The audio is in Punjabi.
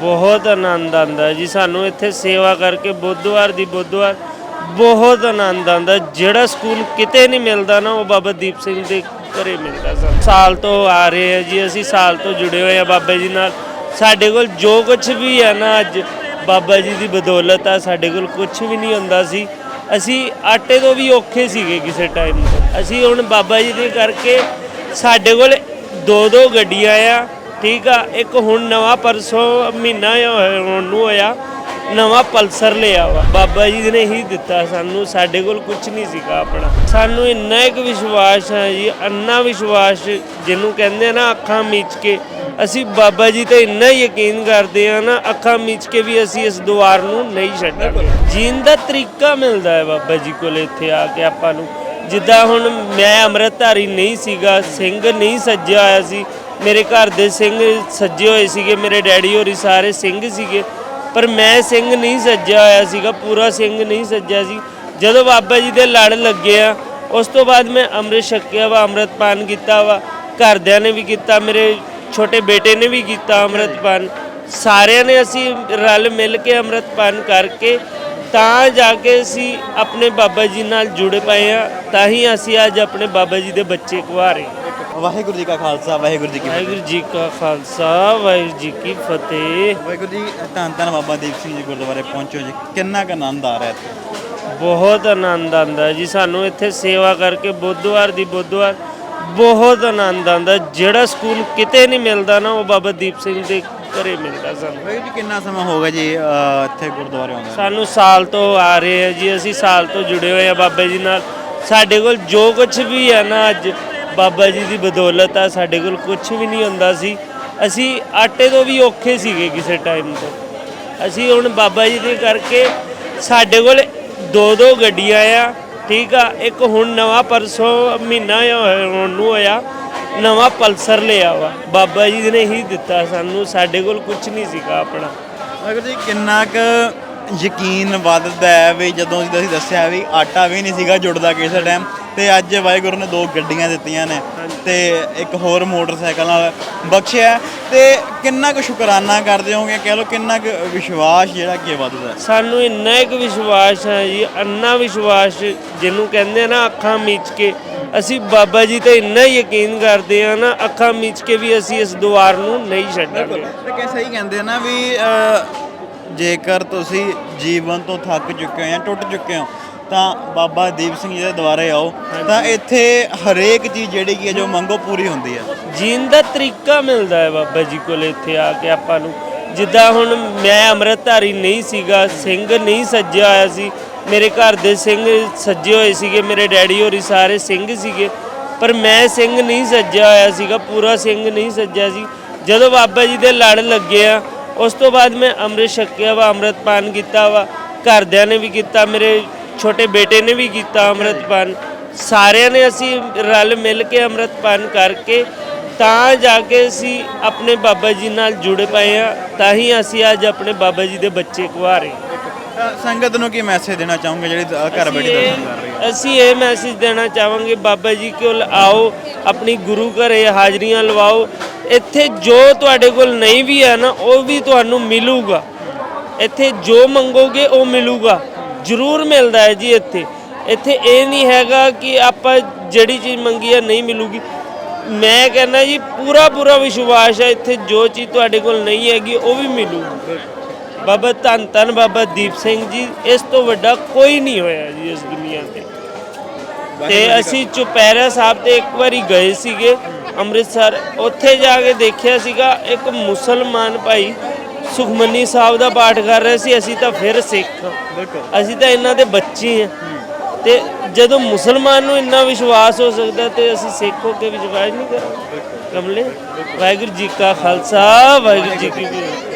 ਬਹੁਤ ਆਨੰਦ ਆਉਂਦਾ ਜੀ। ਸਾਨੂੰ ਇੱਥੇ ਸੇਵਾ ਕਰਕੇ ਬੁੱਧਵਾਰ ਦੀ ਬੁੱਧਵਾਰ ਬਹੁਤ ਆਨੰਦ ਆਉਂਦਾ ਜਿਹੜਾ ਸਕੂਨ ਕਿਤੇ ਨਹੀਂ ਮਿਲਦਾ ਨਾ, ਉਹ ਬਾਬਾ ਦੀਪ ਸਿੰਘ ਦੇ ਘਰੇ ਮਿਲਦਾ ਸਾਨੂੰ। ਸਾਲ ਤੋਂ ਆ ਰਹੇ ਆ ਜੀ ਅਸੀਂ, ਸਾਲ ਤੋਂ ਜੁੜੇ ਹੋਏ ਆ ਬਾਬਾ ਜੀ ਨਾਲ। ਸਾਡੇ ਕੋਲ ਜੋ ਕੁਝ ਵੀ ਹੈ ਨਾ, ਅੱਜ ਬਾਬਾ ਜੀ ਦੀ ਬਦੌਲਤ ਆ, ਸਾਡੇ ਕੋਲ ਕੁਝ ਵੀ ਨਹੀਂ ਹੁੰਦਾ ਸੀ। ਅਸੀਂ ਆਟੇ ਤੋਂ ਵੀ ਔਖੇ ਸੀਗੇ ਕਿਸੇ ਟਾਈਮ ਤੇ। ਅਸੀਂ ਹੁਣ ਬਾਬਾ ਜੀ ਦੇ ਕਰਕੇ ਸਾਡੇ ਕੋਲ ਦੋ ਦੋ ਗੱਡੀਆਂ ਆ ਠੀਕ ਆ, ਇੱਕ ਹੁਣ ਨਵਾਂ ਪਰਸੋਂ ਮਹੀਨਾ ਹੋਇਆ ਹੁਣ ਨੂੰ ਹੋਇਆ, ਨਵਾਂ ਪਲਸਰ ਲਿਆ ਵਾ। ਬਾਬਾ ਜੀ ਨੇ ਹੀ ਦਿੱਤਾ ਸਾਨੂੰ, ਸਾਡੇ ਕੋਲ ਕੁਝ ਨਹੀਂ ਸੀਗਾ ਆਪਣਾ। ਸਾਨੂੰ ਇੰਨਾ ਇੱਕ ਵਿਸ਼ਵਾਸ ਹੈ ਜੀ ਅੰਨਾ ਵਿਸ਼ਵਾਸ ਜਿਹਨੂੰ ਕਹਿੰਦੇ ਆ ਨਾ, ਅੱਖਾਂ ਮੀਚ ਕੇ। ਅਸੀਂ ਬਾਬਾ ਜੀ ਤੇ ਇੰਨਾ ਯਕੀਨ ਕਰਦੇ ਆ ਨਾ, ਅੱਖਾਂ ਮੀਚ ਕੇ ਵੀ ਅਸੀਂ ਇਸ ਦੁਆਰ ਨੂੰ ਨਹੀਂ ਛੱਡਾਂਗੇ। ਜੀਣ ਦਾ ਤਰੀਕਾ ਮਿਲਦਾ ਹੈ ਬਾਬਾ ਜੀ ਕੋਲ ਇੱਥੇ ਆ ਕੇ ਆਪਾਂ ਨੂੰ। ਜਿੱਦਾਂ ਹੁਣ ਮੈਂ ਅੰਮ੍ਰਿਤਧਾਰੀ ਨਹੀਂ ਸੀਗਾ, ਸਿੰਘ ਨਹੀਂ ਸੱਜਿਆ ਹੋਇਆ ਸੀ ਮੇਰੇ ਘਰ ਦੇ ਸਿੰਘ ਸੱਜੇ ਹੋਏ ਸੀਗੇ, ਮੇਰੇ ਡੈਡੀ ਹੋਰੀ ਸਾਰੇ ਸਿੰਘ ਸੀਗੇ। ਪਰ ਮੈਂ ਸਿੰਘ ਨਹੀਂ ਸੱਜਿਆ ਹੋਇਆ ਸੀਗਾ, ਪੂਰਾ ਸਿੰਘ ਨਹੀਂ ਸੱਜਿਆ ਸੀ। ਜਦੋਂ ਬਾਬਾ ਜੀ ਦੇ ਲੜ ਲੱਗੇ ਆ, ਉਸ ਤੋਂ ਬਾਅਦ ਮੈਂ ਅੰਮ੍ਰਿਤ ਛਕਿਆ ਵਾ ਅੰਮ੍ਰਿਤਪਾਨ ਕੀਤਾ ਵਾ। ਘਰਦਿਆਂ ਨੇ ਵੀ ਕੀਤਾ, ਮੇਰੇ ਛੋਟੇ ਬੇਟੇ ਨੇ ਵੀ ਕੀਤਾ ਅੰਮ੍ਰਿਤਪਾਨ ਸਾਰਿਆਂ ਨੇ ਅਸੀਂ ਰਲ ਮਿਲ ਕੇ ਅੰਮ੍ਰਿਤਪਾਨ ਕਰਕੇ ਤਾਂ ਜਾ ਕੇ ਅਸੀਂ ਆਪਣੇ ਬਾਬਾ ਜੀ ਨਾਲ ਜੁੜ ਪਏ ਆ, ਤਾਂ ਹੀ ਅਸੀਂ ਅੱਜ ਆਪਣੇ ਬਾਬਾ ਜੀ ਦੇ ਬੱਚੇ ਕੁਹਾਰੇ ਵਾਹਿਗੁਰੂ ਜੀ ਕਾ ਖਾਲਸਾ ਵਾਹਿਗੁਰੂ ਜੀ ਕੀ ਫਤਿਹ। ਵਾਹਿਗੁਰੂ ਜੀ ਕਾ ਖਾਲਸਾ ਵਾਹਿਗੁਰੂ ਜੀ ਕੀ ਫਤਿਹ। ਵਾਹਿਗੁਰੂ ਜੀ ਧੰਨ ਧੰਨ ਬਾਬਾ ਦੀਪ ਸਿੰਘ ਜੀ ਗੁਰਦੁਆਰੇ ਪਹੁੰਚੋ ਜੀ। ਕਿੰਨਾ ਕੁ ਆਨੰਦ ਆ ਰਿਹਾ ਇੱਥੇ? ਬਹੁਤ ਆਨੰਦ ਆਉਂਦਾ ਜੀ। ਸਾਨੂੰ ਇੱਥੇ ਸੇਵਾ ਕਰਕੇ ਬੁੱਧਵਾਰ ਦੀ ਬੁੱਧਵਾਰ ਬਹੁਤ ਆਨੰਦ ਆਉਂਦਾ। ਜਿਹੜਾ ਸਕੂਨ ਕਿਤੇ ਨਹੀਂ ਮਿਲਦਾ ਨਾ ਉਹ ਬਾਬਾ ਦੀਪ ਸਿੰਘ ਦੇ ਘਰੇ ਮਿਲਦਾ ਸਾਨੂੰ। ਵਾਹਿਗੁਰੂ ਜੀ ਕਿੰਨਾ ਸਮਾਂ ਹੋ ਗਿਆ ਜੀ ਇੱਥੇ ਗੁਰਦੁਆਰੇ ਆਉਂਦੇ ਸਾਨੂੰ ਸਾਲ ਤੋਂ ਆ ਰਹੇ ਆ ਜੀ। ਅਸੀਂ ਸਾਲ ਤੋਂ ਜੁੜੇ ਹੋਏ ਆ ਬਾਬਾ ਜੀ ਨਾਲ। ਸਾਡੇ ਕੋਲ ਜੋ ਕੁਝ ਵੀ ਹੈ ਨਾ ਅੱਜ ਬਾਬਾ ਜੀ ਦੀ ਬਦੌਲਤ ਆ, ਸਾਡੇ ਕੋਲ ਕੁਝ ਵੀ ਨਹੀਂ ਹੁੰਦਾ ਸੀ। ਅਸੀਂ ਆਟੇ ਤੋਂ ਵੀ ਔਖੇ ਸੀਗੇ ਕਿਸੇ ਟਾਈਮ ਤੋਂ। ਅਸੀਂ ਹੁਣ ਬਾਬਾ ਜੀ ਦੇ ਕਰਕੇ ਸਾਡੇ ਕੋਲ ਦੋ ਦੋ ਗੱਡੀਆਂ ਆ, ਠੀਕ ਆ, ਇੱਕ ਹੁਣ ਨਵਾਂ ਪਰਸੋਂ ਮਹੀਨਾ ਹੋਇਆ ਹੁਣ ਨੂੰ ਹੋਇਆ, ਨਵਾਂ ਪਲਸਰ ਲਿਆ ਵਾ। ਬਾਬਾ ਜੀ ਨੇ ਹੀ ਦਿੱਤਾ ਸਾਨੂੰ, ਸਾਡੇ ਕੋਲ ਕੁਝ ਨਹੀਂ ਸੀਗਾ ਆਪਣਾ। ਅਗਰ ਜੀ ਕਿੰਨਾ ਕੁ ਯਕੀਨ ਵੱਧਦਾ ਹੈ ਵੀ ਜਦੋਂ ਅਸੀਂ ਦੱਸਿਆ ਵੀ ਆਟਾ ਵੀ ਨਹੀਂ ਸੀਗਾ ਜੁੜਦਾ ਕਿਸੇ ਟਾਈਮ ਤੇ ਅੱਜ ਵਾਹਿਗੁਰੂ ਨੇ ਦੋ ਗੱਡੀਆਂ ਦਿੱਤੀਆਂ ਨੇ ਤੇ ਇੱਕ ਹੋਰ ਮੋਟਰਸਾਈਕਲ ਨਾਲ ਬਖਸ਼ਿਆ। ਤੇ ਕਿੰਨਾ ਕੁ ਸ਼ੁਕਰਾਨਾ ਕਰਦੇ ਹੋਗੇ ਕਹਿ ਲਓ ਕਿੰਨਾ ਕੁ ਵਿਸ਼ਵਾਸ ਜਿਹੜਾ ਕਿ ਵੱਧਦਾ। ਸਾਨੂੰ ਇੰਨਾ ਇੱਕ ਵਿਸ਼ਵਾਸ ਹੈ ਜੀ ਅੰਨਾ ਵਿਸ਼ਵਾਸ ਜਿਹਨੂੰ ਕਹਿੰਦੇ ਆ ਨਾ ਅੱਖਾਂ ਮੀਚ ਕੇ। ਅਸੀਂ ਬਾਬਾ ਜੀ ਤੇ ਇੰਨਾ ਯਕੀਨ ਕਰਦੇ ਆ ਨਾ ਅੱਖਾਂ ਮੀਚ ਕੇ ਵੀ ਅਸੀਂ ਇਸ ਦੁਆਰ ਨੂੰ ਨਹੀਂ ਛੱਡਾਂਗੇ। ਤੇ ਕਿ ਸਹੀ ਕਹਿੰਦੇ ਆ ਨਾ ਵੀ ਜੇਕਰ ਤੁਸੀਂ ਜੀਵਨ ਤੋਂ ਥੱਕ ਚੁੱਕੇ ਹੋ ਜਾਂ ਟੁੱਟ ਚੁੱਕੇ ਹੋ ਤਾਂ ਬਾਬਾ ਦੀਪ ਸਿੰਘ ਜੀ ਦੇ ਦੁਆਰੇ ਆਓ। ਤਾਂ ਇੱਥੇ ਹਰੇਕ ਚੀਜ਼ ਜਿਹੜੀ ਕੀ ਹੈ ਜੋ ਮੰਗੋ ਪੂਰੀ ਹੁੰਦੀ ਹੈ। ਜੀਣ ਦਾ ਤਰੀਕਾ ਮਿਲਦਾ ਹੈ ਬਾਬਾ ਜੀ ਕੋਲ ਇੱਥੇ ਆ ਕੇ ਆਪਾਂ ਨੂੰ। ਜਿੱਦਾਂ ਹੁਣ ਮੈਂ ਅੰਮ੍ਰਿਤਧਾਰੀ ਨਹੀਂ ਸੀਗਾ ਸਿੰਘ ਨਹੀਂ ਸੱਜਿਆ ਹੋਇਆ ਸੀ। ਮੇਰੇ ਘਰ ਦੇ ਸਿੰਘ ਸੱਜੇ ਹੋਏ ਸੀਗੇ ਮੇਰੇ ਡੈਡੀ ਹੋਰੀ ਸਾਰੇ ਸਿੰਘ ਸੀਗੇ। ਪਰ ਮੈਂ ਸਿੰਘ ਨਹੀਂ ਸੱਜਿਆ ਹੋਇਆ ਸੀਗਾ ਪੂਰਾ ਸਿੰਘ ਨਹੀਂ ਸੱਜਿਆ ਸੀ। ਜਦੋਂ ਬਾਬਾ ਜੀ ਦੇ ਲੜ ਲੱਗੇ ਆ ਉਸ ਤੋਂ ਬਾਅਦ ਮੈਂ ਅੰਮ੍ਰਿਤ ਛਕਿਆ ਵਾ ਅੰਮ੍ਰਿਤਪਾਨ ਕੀਤਾ ਵਾ। ਘਰਦਿਆਂ ਨੇ ਵੀ ਕੀਤਾ ਮੇਰੇ ਛੋਟੇ ਬੇਟੇ ਨੇ ਵੀ ਕੀਤਾ ਅੰਮ੍ਰਿਤਪਾਨ। ਸਾਰਿਆਂ ਨੇ ਅਸੀਂ ਰਲ ਮਿਲ ਕੇ ਅੰਮ੍ਰਿਤਪਾਨ ਕਰਕੇ ਤਾਂ ਜਾ ਕੇ ਅਸੀਂ ਆਪਣੇ ਬਾਬਾ ਜੀ ਨਾਲ ਜੁੜ ਪਏ ਆ ਤਾਂ ਹੀ ਅਸੀਂ ਅੱਜ ਆਪਣੇ ਬਾਬਾ ਜੀ ਦੇ ਬੱਚੇ ਕੁਹਾਰੇ ਸੰਗਤ ਨੂੰ ਕੀ ਮੈਸੇਜ ਦੇਣਾ ਚਾਹੋਗੇ ਜਿਹੜੀ ਘਰ ਬੈਠੀ ਦਰਸ਼ਨ ਕਰ ਰਹੀ ਹੈ ਅਸੀਂ ਇਹ ਮੈਸੇਜ ਦੇਣਾ ਚਾਹਾਂਗੇ ਬਾਬਾ ਜੀ ਕੋਲ ਆਓ ਆਪਣੀ ਗੁਰੂ ਘਰੇ ਹਾਜ਼ਰੀਆਂ ਲਵਾਓ। ਇੱਥੇ ਜੋ ਤੁਹਾਡੇ ਕੋਲ ਨਹੀਂ ਵੀ ਹੈ ਨਾ ਉਹ ਵੀ ਤੁਹਾਨੂੰ ਮਿਲੂਗਾ। ਇੱਥੇ ਜੋ ਮੰਗੋਗੇ ਉਹ ਮਿਲੂਗਾ। ਜ਼ਰੂਰ ਮਿਲਦਾ ਹੈ ਜੀ ਇੱਥੇ। ਇੱਥੇ ਇਹ ਨਹੀਂ ਹੈਗਾ ਕਿ ਆਪਾਂ ਜਿਹੜੀ ਚੀਜ਼ ਮੰਗੀ ਹੈ ਨਹੀਂ ਮਿਲੂਗੀ। ਮੈਂ ਕਹਿੰਦਾ ਜੀ ਪੂਰਾ ਪੂਰਾ ਵਿਸ਼ਵਾਸ ਹੈ ਇੱਥੇ ਜੋ ਚੀਜ਼ ਤੁਹਾਡੇ ਕੋਲ ਨਹੀਂ ਹੈਗੀ ਉਹ ਵੀ ਮਿਲੂਗੀ। ਬਾਬਾ ਧੰਨ ਧੰਨ ਬਾਬਾ ਦੀਪ ਸਿੰਘ ਜੀ ਇਸ ਤੋਂ ਵੱਡਾ ਕੋਈ ਨਹੀਂ ਹੋਇਆ ਜੀ ਇਸ ਦੁਨੀਆ ਤੇ। ਤੇ ਅਸੀਂ ਚੁਪਹਿਰਾ ਸਾਹਿਬ ਤੇ ਇੱਕ ਵਾਰੀ ਗਏ ਸੀਗੇ ਅੰਮ੍ਰਿਤਸਰ। ਉੱਥੇ ਜਾ ਕੇ ਦੇਖਿਆ ਸੀਗਾ ਇੱਕ ਮੁਸਲਮਾਨ ਭਾਈ ਸੁਖਮਨੀ ਸਾਹਿਬ ਦਾ ਪਾਠ ਕਰ ਰਹੇ ਸੀ ਅਸੀਂ ਤਾਂ ਫਿਰ ਸਿੱਖ। ਬਿਲਕੁਲ। ਅਸੀਂ ਤਾਂ ਇਹਨਾਂ ਦੇ ਬੱਚੇ ਆ ਤੇ ਜਦੋਂ ਮੁਸਲਮਾਨ ਨੂੰ ਇੰਨਾ ਵਿਸ਼ਵਾਸ ਹੋ ਸਕਦਾ ਤੇ ਅਸੀਂ ਸਿੱਖ ਹੋ ਕੇ ਵਿਸ਼ਵਾਸ ਨਹੀਂ ਕਰਾਂਗੇ। ਕਮਲੇ ਵਾਹਿਗੁਰੂ ਜੀ ਕਾ ਖਾਲਸਾ ਵਾਹਿਗੁਰੂ ਜੀ ਕੀ ਫਤਿਹ।